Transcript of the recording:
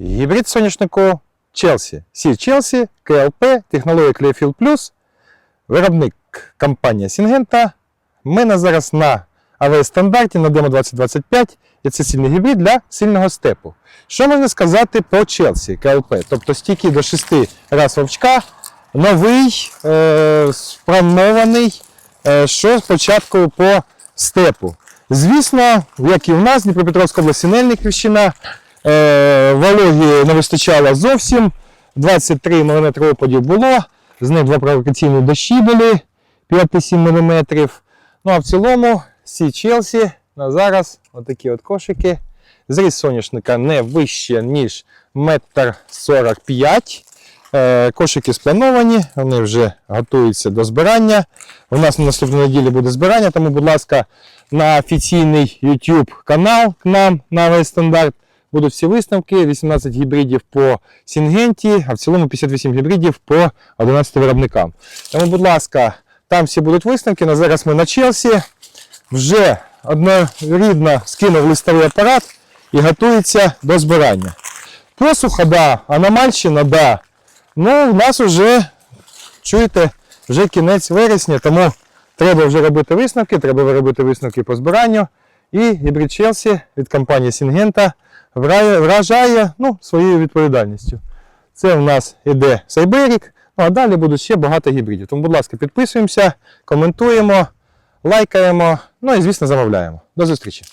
Гібрид соняшнику Челсі. Сіль Челсі, КЛП, технологія Clearfield Plus, виробник компанія Сінгента. Ми на зараз на АВС стандарті на Демо 2025 і це сильний гібрид для сильного степу. Що можна сказати по Челсі КЛП? Тобто стійкий до 6 раз вовчка, новий, е, спланований, е, що спочатку по степу. Звісно, як і в нас, Дніпропетровська область е, вологі не вистачало зовсім. 23 мм опадів було, з них два провокаційні дощі були 5-7 мм. Ну а в цілому всі Челсі на зараз отакі от кошики. Зріс соняшника не вище, ніж 1,45 м. Е, Кошики сплановані, вони вже готуються до збирання. У нас на наступній неділі буде збирання, тому, будь ласка, на офіційний YouTube канал к нам на весь стандарт будуть всі виставки, 18 гібридів по Сінгенті, а в цілому 58 гібридів по 11 виробникам. Тому, будь ласка, там всі будуть виставки. На зараз ми на Челсі. Вже однорідно скинув листовий апарат і готується до збирання. Посуха, да, аномальщина, да. Ну, у нас вже, чуєте, вже кінець вересня, тому треба вже робити висновки, треба робити висновки по збиранню. І гібрид Челсі від компанії Сінгента вражає ну, своєю відповідальністю. Це в нас іде Сайберік, ну а далі будуть ще багато гібридів. Тому, будь ласка, підписуємося, коментуємо, лайкаємо, ну і, звісно, замовляємо. До зустрічі!